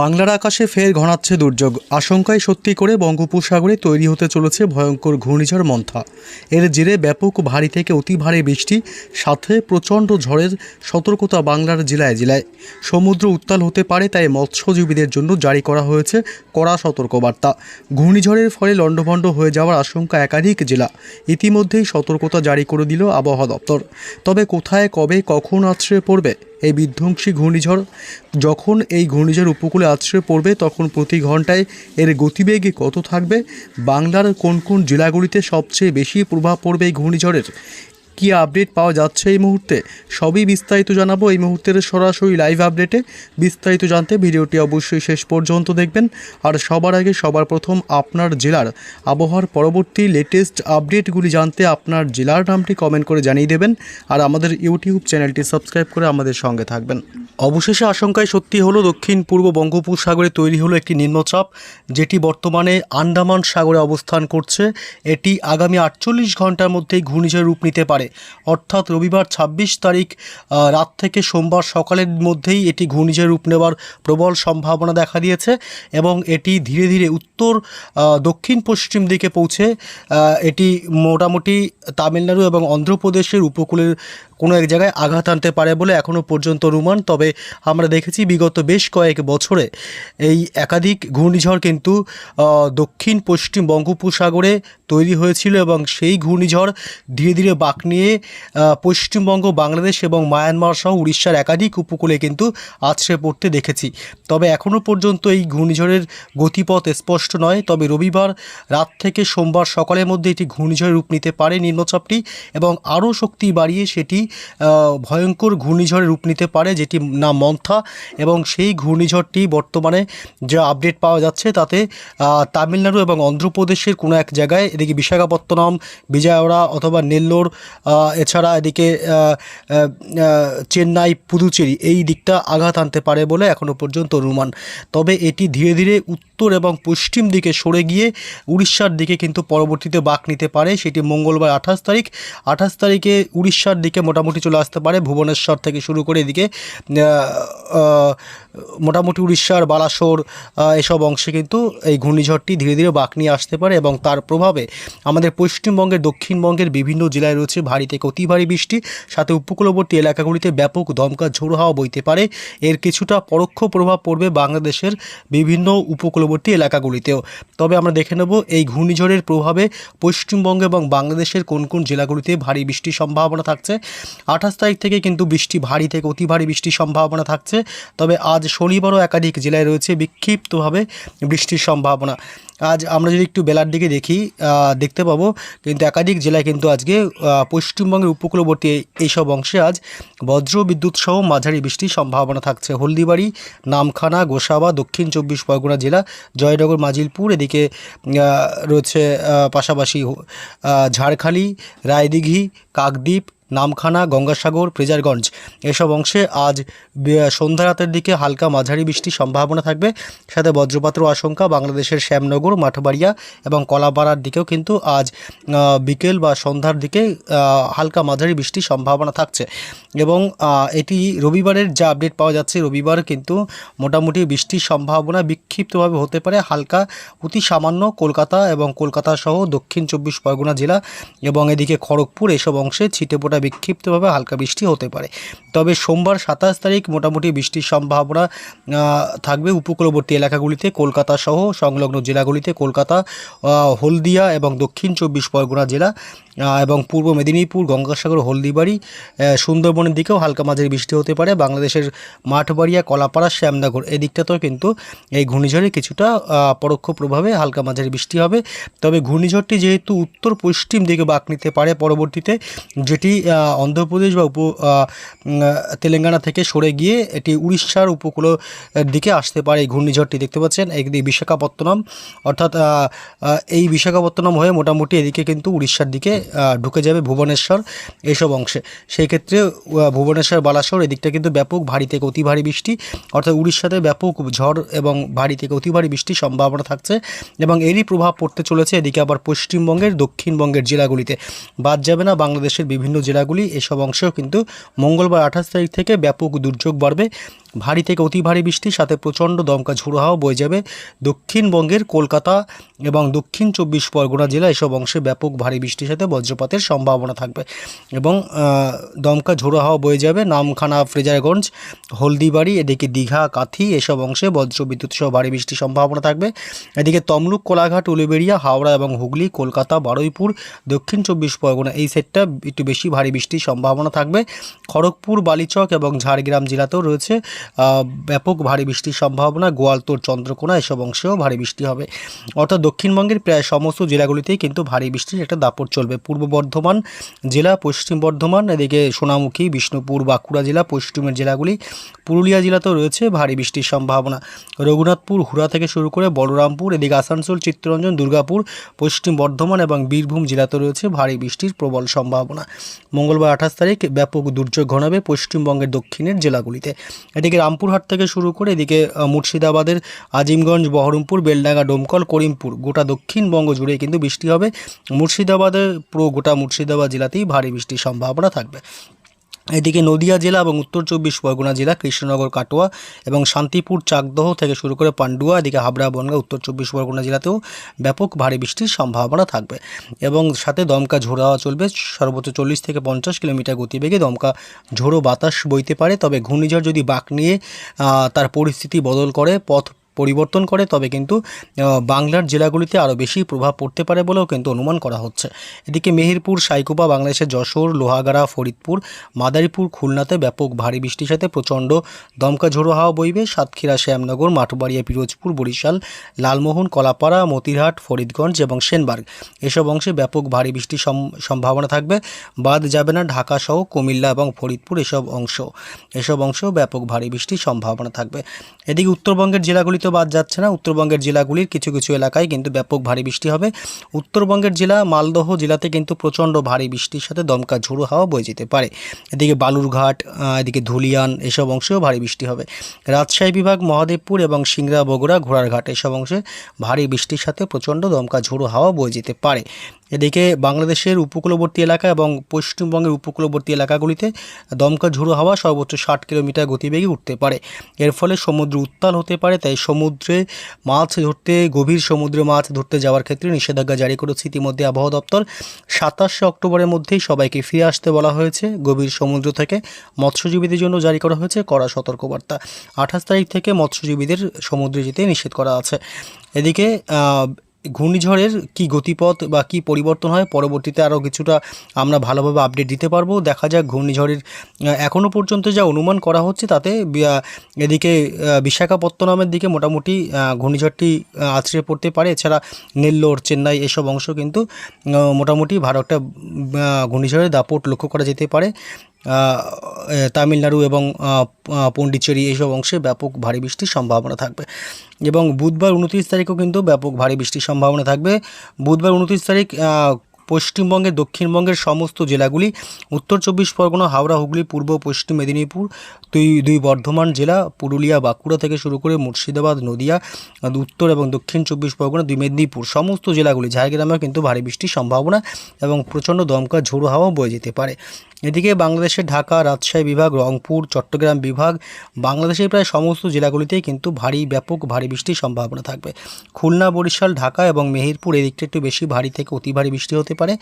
বাংলার আকাশে ফের ঘনাচ্ছে দুর্যোগ। আশঙ্কায় সত্যি করে বঙ্গোপসাগরে তৈরি হতে চলেছে ভয়ঙ্কর ঘূর্ণিঝড় মন্থা। এর জেরে ব্যাপক ভারী থেকে অতি ভারী বৃষ্টি, সাথে প্রচণ্ড ঝড়ের সতর্কতা বাংলার জেলায় জেলায়। সমুদ্র উত্তাল হতে পারে, তাই মৎস্যজীবীদের জন্য জারি করা হয়েছে কড়া সতর্কবার্তা। ঘূর্ণিঝড়ের ফলে লণ্ডভণ্ড হয়ে যাওয়ার আশঙ্কা একাধিক জেলা। ইতিমধ্যেই সতর্কতা জারি করে দিল আবহাওয়া দপ্তর। তবে কোথায়, কবে, কখন আছড়ে পড়বে? এই বিধ্বংসী ঘূর্ণিঝড়। যখন এই ঘূর্ণিঝড় উপকূলে আশ্রয় পড়বে, তখন প্রতি ঘন্টায় এর গতিবেগে কত থাকবে? বাংলার কোন কোন জেলাগুলিতে সবচেয়ে বেশি প্রভাব পড়বে এই ঘূর্ণিঝড়ের? কী আপডেট পাওয়া যাচ্ছে এই মুহূর্তে? সবই বিস্তারিত জানাব এই মুহূর্তের সরাসরি লাইভ আপডেটে বিস্তারিত জানতে ভিডিওটি অবশ্যই শেষ পর্যন্ত দেখবেন। আর সবার আগে সবার প্রথম আপনার জেলার আবহাওয়ার পরবর্তী লেটেস্ট আপডেটগুলি জানতে আপনার জেলার নামটি কমেন্ট করে জানিয়ে দেবেন। আর আমাদের ইউটিউব চ্যানেলটি সাবস্ক্রাইব করে আমাদের সঙ্গে থাকবেন। অবশেষে আশঙ্কায় সত্যি হলো, দক্ষিণ পূর্ব বঙ্গোপসাগরে তৈরি হলো একটি নিম্নচাপ, যেটি বর্তমানে আন্দামান সাগরে অবস্থান করছে। এটি আগামী আটচল্লিশ ঘণ্টার মধ্যেই ঘূর্ণিঝড় রূপ নিতে পারে। অর্থাৎ রবিবার ছাব্বিশ তারিখ রাত থেকে সোমবার সকালের মধ্যেই এটি ঘূর্ণিঝড় রূপ নেওয়ার প্রবল সম্ভাবনা দেখা দিয়েছে এবং এটি ধীরে ধীরে উত্তর দক্ষিণ পশ্চিম দিকে পৌঁছে এটি মোটামুটি তামিলনাড়ু এবং অন্ধ্রপ্রদেশের উপকূলের কোনো এক জায়গায় আঘাত আনতে পারে বলে এখনও পর্যন্ত অনুমান। তবে আমরা দেখেছি বিগত বেশ কয়েক বছরে এই একাধিক ঘূর্ণিঝড় কিন্তু দক্ষিণ, পশ্চিম বঙ্গোপসাগরে তৈরি হয়েছিল এবং সেই ঘূর্ণিঝড় ধীরে ধীরে বাঁক নিয়ে পশ্চিমবঙ্গ, বাংলাদেশ এবং মায়ানমার সহ উড়িষ্যার একাধিক উপকূলে কিন্তু আছড়ে পড়তে দেখেছি। তবে এখনও পর্যন্ত এই ঘূর্ণিঝড়ের গতিপথ স্পষ্ট নয়। তবে রবিবার রাত থেকে সোমবার সকালের মধ্যে এটি ঘূর্ণিঝড় রূপ নিতে পারে নিম্নচাপটি এবং আরও শক্তি বাড়িয়ে সেটি ভয়ঙ্কর ঘূর্ণিঝড়ের রূপ নিতে পারে, যেটি নাম মন্থা, এবং সেই ঘূর্ণিঝড়টি বর্তমানে যে আপডেট পাওয়া যাচ্ছে তাতে তামিলনাড়ু এবং অন্ধ্রপ্রদেশের কোনো এক জায়গায় এদিকে বিশাখাপত্তনম, বিজয়ওড়া অথবা নেল্লোর এছাড়া এদিকে চেন্নাই, পুদুচেরি, এই দিকটা আঘাত আনতে পারে বলে এখনও পর্যন্ত অনুমান। তবে এটি ধীরে ধীরে উত্তর এবং পশ্চিম দিকে সরে গিয়ে উড়িষ্যার দিকে কিন্তু পরবর্তীতে বাঁক নিতে পারে। সেটি মঙ্গলবার আঠাশ তারিখ। আঠাশ তারিখে উড়িষ্যার দিকে মোটামুটি চলে আসতে পারে। ভুবনেশ্বর থেকে শুরু করে এদিকে মোটামুটি উড়িষ্যার বালাসোর এসব অংশে কিন্তু এই ঘূর্ণিঝড়টি ধীরে ধীরে বাঁক নিয়ে আসতে পারে এবং তার প্রভাবে আমাদের পশ্চিমবঙ্গের, দক্ষিণবঙ্গের বিভিন্ন জেলায় রয়েছে ভারী থেকে অতি ভারী বৃষ্টি। সাথে উপকূলবর্তী এলাকাগুলিতে ব্যাপক দমকা ঝোড়ো হাওয়া বইতে পারে। এর কিছুটা পরোক্ষ প্রভাব পড়বে বাংলাদেশের বিভিন্ন উপকূলবর্তী এলাকাগুলিতেও। তবে আমরা দেখে নেব এই ঘূর্ণিঝড়ের প্রভাবে পশ্চিমবঙ্গ এবং বাংলাদেশের কোন কোন জেলাগুলিতে ভারী বৃষ্টির সম্ভাবনা থাকছে। আঠাশ তারিখ থেকে কিন্তু বৃষ্টি ভারী থেকে অতি ভারী বৃষ্টির সম্ভাবনা থাকছে। তবে আজ শনিবারও একাধিক জেলায় রয়েছে বিক্ষিপ্তভাবে বৃষ্টির সম্ভাবনা। আজ আমরা যদি একটু বেলার দিকে দেখি দেখতে পাবো কিন্তু একাধিক জেলায় কিন্তু আজকে পশ্চিমবঙ্গের উপকূলবর্তী এইসব অংশে আজ বজ্র বিদ্যুৎ সহ মাঝারি বৃষ্টির সম্ভাবনা থাকছে। হলদিবাড়ি, নামখানা, গোসাবা, দক্ষিণ চব্বিশ পরগনা জেলা, জয়নগর, মাজিলপুর, এদিকে রয়েছে পাশাপাশি ঝাড়খালি, রায়দিঘি, কাকদ্বীপ নামখানা, গঙ্গাসাগর, ফ্রেজারগঞ্জ। এসব অংশে আজ সন্ধ্যা রাতের দিকে হালকা মাঝারি বৃষ্টির সম্ভাবনা থাকবে। সাথে বজ্রপাতের আশঙ্কা বাংলাদেশের শ্যামনগর, মাঠবাড়িয়া এবং কলাপাড়ার দিকেও কিন্তু আজ বিকেল বা সন্ধ্যার দিকে হালকা মাঝারি বৃষ্টির সম্ভাবনা থাকছে। এবং এটি রবিবারের যা আপডেট পাওয়া যাচ্ছে, রবিবার কিন্তু মোটামুটি বৃষ্টির সম্ভাবনা বিক্ষিপ্তভাবে হতে পারে। হালকা, অতি সামান্য কলকাতা এবং কলকাতা সহ দক্ষিণ চব্বিশ পরগনা জেলা এবং এদিকে খড়গপুর, এসব অংশে ছিটেপোটা বিক্ষিপ্তভাবে হালকা বৃষ্টি হতে পারে। তবে সোমবার সাতাশ তারিখ মোটামুটি বৃষ্টির সম্ভাবনা থাকবে উপকূলবর্তী এলাকাগুলিতে কলকাতা সহ সংলগ্ন জেলাগুলিতে কলকাতা হলদিয়া এবং দক্ষিণ চব্বিশ পরগনা জেলা এবং পূর্ব মেদিনীপুর, গঙ্গাসাগর, হলদিবাড়ি সুন্দরবনের দিকেও হালকা মাঝারি বৃষ্টি হতে পারে। বাংলাদেশের মাঠবাড়িয়া, কলাপাড়া, শ্যামনগর এই দিকটাতেও কিন্তু এই ঘূর্ণিঝড়ে কিছুটা পরোক্ষ প্রভাবে হালকা মাঝারি বৃষ্টি হবে। তবে ঘূর্ণিঝড়টি যেহেতু উত্তর পশ্চিম দিকে বাঁক নিতে পারে পরবর্তীতে, যেটি অন্ধ্রপ্রদেশ বা উপ তেলেঙ্গানা থেকে সরে গিয়ে এটি উড়িষ্যার উপকূল দিকে আসতে পারে এই ঘূর্ণিঝড়টি। দেখতে পাচ্ছেন, এদিকে বিশাখাপত্তনম, অর্থাৎ এই বিশাখাপত্তনম হয়ে মোটামুটি এদিকে কিন্তু উড়িষ্যার দিকে ঢুকে যাবে ভুবনেশ্বর এইসব অংশে। সেই ক্ষেত্রে ভুবনেশ্বর, বালাসোর এদিকটা কিন্তু ব্যাপক ভারী থেকে অতি ভারী বৃষ্টি, অর্থাৎ উড়িষ্যাতে ব্যাপক ঝড় এবং ভারী থেকে অতি ভারী বৃষ্টির সম্ভাবনা থাকছে এবং এরই প্রভাব পড়তে চলেছে এদিকে আবার পশ্চিমবঙ্গের, দক্ষিণবঙ্গের জেলাগুলিতে। বাদ যাবে না বাংলাদেশের বিভিন্ন জেলাগুলি এসব অংশেও কিন্তু মঙ্গলবার আঠাশ তারিখ থেকে ব্যাপক দুর্যোগ বাড়বে। ভারী থেকে অতি ভারী বৃষ্টির সাথে প্রচণ্ড দমকা ঝোড়ো হাওয়া বয়ে যাবে দক্ষিণবঙ্গের কলকাতা এবং দক্ষিণ চব্বিশ পরগনা জেলা। এসব অংশে ব্যাপক ভারী বৃষ্টির সাথে বজ্রপাতের সম্ভাবনা থাকবে এবং দমকা ঝোড়ো হাওয়া বয়ে যাবে নামখানা, ফ্রেজারগঞ্জ, হলদিবাড়ি, এদিকে দীঘা, কাথি, এসব অংশে বজ্র বিদ্যুৎ সহ ভারী বৃষ্টির সম্ভাবনা থাকবে। এদিকে তমলুক, কোলাঘাট, উলুবেড়িয়া, হাওড়া এবং হুগলি, কলকাতা, বারুইপুর, দক্ষিণ চব্বিশ পরগনা এই সেটটা একটু বেশি ভারী বৃষ্টির সম্ভাবনা থাকবে। খড়গপুর, বালিচক এবং ঝাড়গ্রাম জেলাতেও রয়েছে ব্যাপক ভারী বৃষ্টির সম্ভাবনা গোয়ালতোড় চন্দ্রকোনা, এসব অংশেও ভারী বৃষ্টি হবে। অর্থাৎ দক্ষিণবঙ্গের প্রায় সমস্ত জেলাগুলিতেই কিন্তু ভারী বৃষ্টির একটা দাপট চলবে। পূর্ব বর্ধমান জেলা, পশ্চিম বর্ধমান, এদিকে সোনামুখী, বিষ্ণুপুর, বাঁকুড়া জেলা, পশ্চিমের জেলাগুলি, পুরুলিয়া জেলাতেও রয়েছে ভারী বৃষ্টির সম্ভাবনা। রঘুনাথপুর, হুড়া থেকে শুরু করে বলরামপুর, এদিকে আসানসোল, চিত্তরঞ্জন, দুর্গাপুর, পশ্চিম বর্ধমান এবং বীরভূম জেলাতে রয়েছে ভারী বৃষ্টির প্রবল সম্ভাবনা। মঙ্গলবার আঠাশ তারিখ ব্যাপক দুর্যোগ ঘনাবে পশ্চিমবঙ্গের দক্ষিণের জেলাগুলিতে। এদিকে রামপুরহাট থেকে শুরু করে এদিকে মুর্শিদাবাদের আজিমগঞ্জ, বহরমপুর, বেলডাঙ্গা, ডোমকল, করিমপুর, গোটা দক্ষিণবঙ্গ জুড়ে কিন্তু বৃষ্টি হবে। মুর্শিদাবাদের পুরো গোটা মুর্শিদাবাদ জেলাতেই ভারী বৃষ্টির সম্ভাবনা থাকবে। এদিকে নদিয়া জেলা এবং উত্তর চব্বিশ পরগনা জেলা, কৃষ্ণনগর, কাটোয়া এবং শান্তিপুর, চাকদহ থেকে শুরু করে পান্ডুয়া, এদিকে হাবড়া, বনগাঁ, উত্তর চব্বিশ পরগনা জেলাতেও ব্যাপক ভারী বৃষ্টির সম্ভাবনা থাকবে এবং সাথে দমকা ঝোড়ো হাওয়া চলবে। সর্বোচ্চ চল্লিশ থেকে পঞ্চাশ কিলোমিটার গতিবেগে দমকা ঝোড়ো বাতাস বইতে পারে। তবে ঘূর্ণিঝড় যদি বাঁক নিয়ে তার পরিস্থিতি বদল করে, পথ পরিবর্তন করে, তবে কিন্তু বাংলার জেলাগুলিতে আরও বেশি প্রভাব পড়তে পারে বলেও কিন্তু অনুমান করা হচ্ছে। এদিকে মেহেরপুর, সাইকোপা, বাংলাদেশের যশোর, লোহাগাড়া, ফরিদপুর, মাদারীপুর, খুলনাতে ব্যাপক ভারী বৃষ্টির সাথে প্রচণ্ড দমকা ঝোড়ো হাওয়া বইবে। সাতক্ষীরা, শ্যামনগর, মাঠবাড়িয়া, পিরোজপুর, বরিশাল, লালমোহন, কলাপাড়া, মতিরহাট, ফরিদগঞ্জ এবং সেনবার্গ এসব অংশে ব্যাপক ভারী বৃষ্টির সম- সম্ভাবনা থাকবে। বাদ যাবে না ঢাকা সহ কুমিল্লা এবং ফরিদপুর এসব অংশ। এসব অংশেও ব্যাপক ভারী বৃষ্টির সম্ভাবনা থাকবে। এদিকে উত্তরবঙ্গের জেলাগুলিতেও বাদ যাচ্ছে না। উত্তরবঙ্গের জেলাগুলির কিছু কিছু এলাকায় কিন্তু ব্যাপক ভারী বৃষ্টি হবে। উত্তরবঙ্গের জেলা মালদহ জেলাতে কিন্তু প্রচণ্ড ভারী বৃষ্টির সাথে দমকা ঝোড়ো হাওয়া বয়ে যেতে পারে। এদিকে বালুরঘাট এদিকে ধুলিয়ান এসব অংশেও ভারী বৃষ্টি হবে। রাজশাহী বিভাগ, মহাদেবপুর এবং সিংড়া, বগুড়া, ঘোড়ারঘাট এসব অংশে ভারী বৃষ্টির সাথে প্রচণ্ড দমকা ঝোড়ো হাওয়া বয়ে যেতে পারে। এদিকে বাংলাদেশের উপকূলবর্তী এলাকা এবং পশ্চিমবঙ্গের উপকূলবর্তী এলাকাগুলিতে দমকা ঝোড়ো হাওয়া সর্বোচ্চ ষাট কিলোমিটার গতিবেগে উঠতে পারে। এর ফলে সমুদ্র উত্তাল হতে পারে, তাই সমুদ্রে মাছ ধরতে, গভীর সমুদ্রে মাছ ধরতে যাওয়ার ক্ষেত্রে নিষেধাজ্ঞা জারি করেছে ইতিমধ্যে আবহাওয়া দপ্তর। সাতাশে অক্টোবরের মধ্যেই সবাইকে ফিরে আসতে বলা হয়েছে। গভীর সমুদ্র থেকে মৎস্যজীবীদের জন্য জারি করা হয়েছে কড়া সতর্কবার্তা। আঠাশ তারিখ থেকে মৎস্যজীবীদের সমুদ্রে যেতে নিষেধ করা আছে। এদিকে ঘূর্ণিঝড়ের কি গতিপথ বা কি পরিবর্তন হয়, পরবর্তীতে আরও কিছুটা আমরা ভালোভাবে আপডেট দিতে পারব। দেখা যাক ঘূর্ণিঝড়ের এখনও পর্যন্ত যা অনুমান করা হচ্ছে তাতে এদিকে বিশাখাপত্তনমের দিকে মোটামুটি ঘূর্ণিঝড়টি আছড়ে পড়তে পারে। এছাড়া নেল্লোর, চেন্নাই এসব অংশ কিন্তু মোটামুটি ভালো একটা ঘূর্ণিঝড়ের দাপট লক্ষ্য করা যেতে পারে। তামিলনাড়ু এবং পন্ডিচেরি এইসব অংশে ব্যাপক ভারী বৃষ্টির সম্ভাবনা থাকবে। এবং বুধবার উনত্রিশ তারিখও কিন্তু ব্যাপক ভারী বৃষ্টির সম্ভাবনা থাকবে। বুধবার উনত্রিশ তারিখ পশ্চিমবঙ্গে, দক্ষিণবঙ্গের সমস্ত জেলাগুলি, উত্তর চব্বিশ পরগনা, হাওড়া, হুগলি, পূর্ব, পশ্চিম মেদিনীপুর, দুই দুই বর্ধমান জেলা, পুরুলিয়া, বাঁকুড়া থেকে শুরু করে মুর্শিদাবাদ, নদিয়া, উত্তর এবং দক্ষিণ চব্বিশ পরগনা, দুই মেদিনীপুর, সমস্ত জেলাগুলি, ঝাড়গ্রামেও কিন্তু ভারী বৃষ্টির সম্ভাবনা এবং প্রচণ্ড দমকা, ঝোড়ো হাওয়া বয়ে যেতে পারে। এদিকে বাংলাদেশের ঢাকা রাজশাহী বিভাগ, রংপুর, চট্টগ্রাম বিভাগ, বাংলাদেশের প্রায় সমস্ত জেলাগুলিতেই কিন্তু ভারী, ব্যাপক ভারী বৃষ্টির সম্ভাবনা থাকবে। খুলনা, বরিশাল, ঢাকা এবং মেহেরপুর এদিকটা একটু বেশি ভারী থেকে অতি ভারী বৃষ্টি হতে পারে।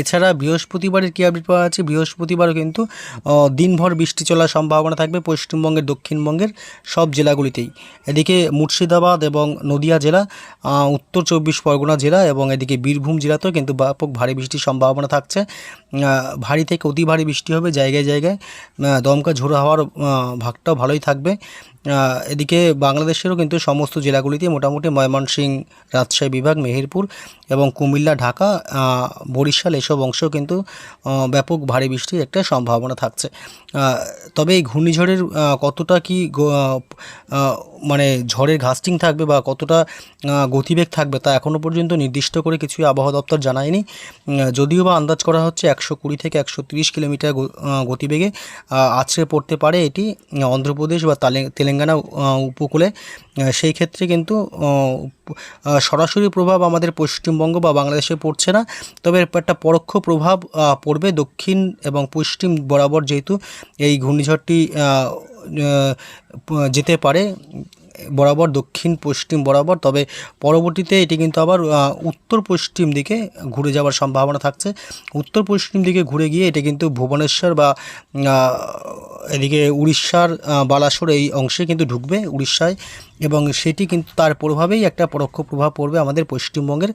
এছাড়া বৃহস্পতিবারের কী আপডেট পাওয়া যাচ্ছে? বৃহস্পতিবারও কিন্তু দিনভর বৃষ্টি চলার সম্ভাবনা থাকবে পশ্চিমবঙ্গের, দক্ষিণবঙ্গের সব জেলাগুলিতেই। এদিকে মুর্শিদাবাদ এবং নদিয়া জেলা উত্তর চব্বিশ পরগনা জেলা এবং এদিকে বীরভূম জেলাতেও কিন্তু ব্যাপক ভারী বৃষ্টির সম্ভাবনা থাকছে। ভারী থেকে অতি ভারী বৃষ্টি হবে জায়গায় জায়গায়। দমকা ঝোড়ো হওয়ার ভাগটাও ভালোই থাকবে। এদিকে বাংলাদেশেরও কিন্তু সমস্ত জেলাগুলিতে মোটামুটি ময়মনসিংহ, রাজশাহী বিভাগ, মেহেরপুর এবং কুমিল্লা, ঢাকা বরিশাল এসব অংশেও কিন্তু ব্যাপক ভারী বৃষ্টির একটা সম্ভাবনা থাকছে। তবে এই ঘূর্ণিঝড়ের কতটা কি মানে ঝড়ের ঘাস্টিং থাকবে বা কতটা গতিবেগ থাকবে তা এখনও পর্যন্ত নির্দিষ্ট করে কিছুই আবহাওয়া দপ্তর জানায়নি। যদিও বা আন্দাজ করা হচ্ছে একশো কুড়ি থেকে একশো তিরিশ কিলোমিটার গতিবেগে আছড়ে পড়তে পারে এটি। অন্ধ্রপ্রদেশ বা তালে তেলেঙ্গানা উপকূলে সেই ক্ষেত্রে কিন্তু সরাসরি প্রভাব আমাদের পশ্চিমবঙ্গ বা বাংলাদেশে পড়ছে না। তবে একটা পরোক্ষ প্রভাব পড়বে দক্ষিণ এবং পশ্চিম বরাবর যেহেতু এই ঘূর্ণিঝড়টি যেতে পারে। বরাবর, দক্ষিণ, পশ্চিম বরাবর, তবে পরবর্তীতে এটি কিন্তু আবার উত্তর পশ্চিম দিকে ঘুরে যাওয়ার সম্ভাবনা থাকছে। উত্তর পশ্চিম দিকে ঘুরে গিয়ে এটা কিন্তু ভুবনেশ্বর বা এদিকে উড়িষ্যার বালাসোর এই অংশে কিন্তু ঢুকবে উড়িষ্যায়, এবং সেটি কিন্তু তার প্রভাবেই একটা পরোক্ষ প্রভাব পড়বে আমাদের পশ্চিমবঙ্গের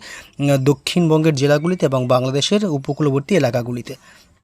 দক্ষিণবঙ্গের জেলাগুলিতে এবং বাংলাদেশের উপকূলবর্তী এলাকাগুলিতে।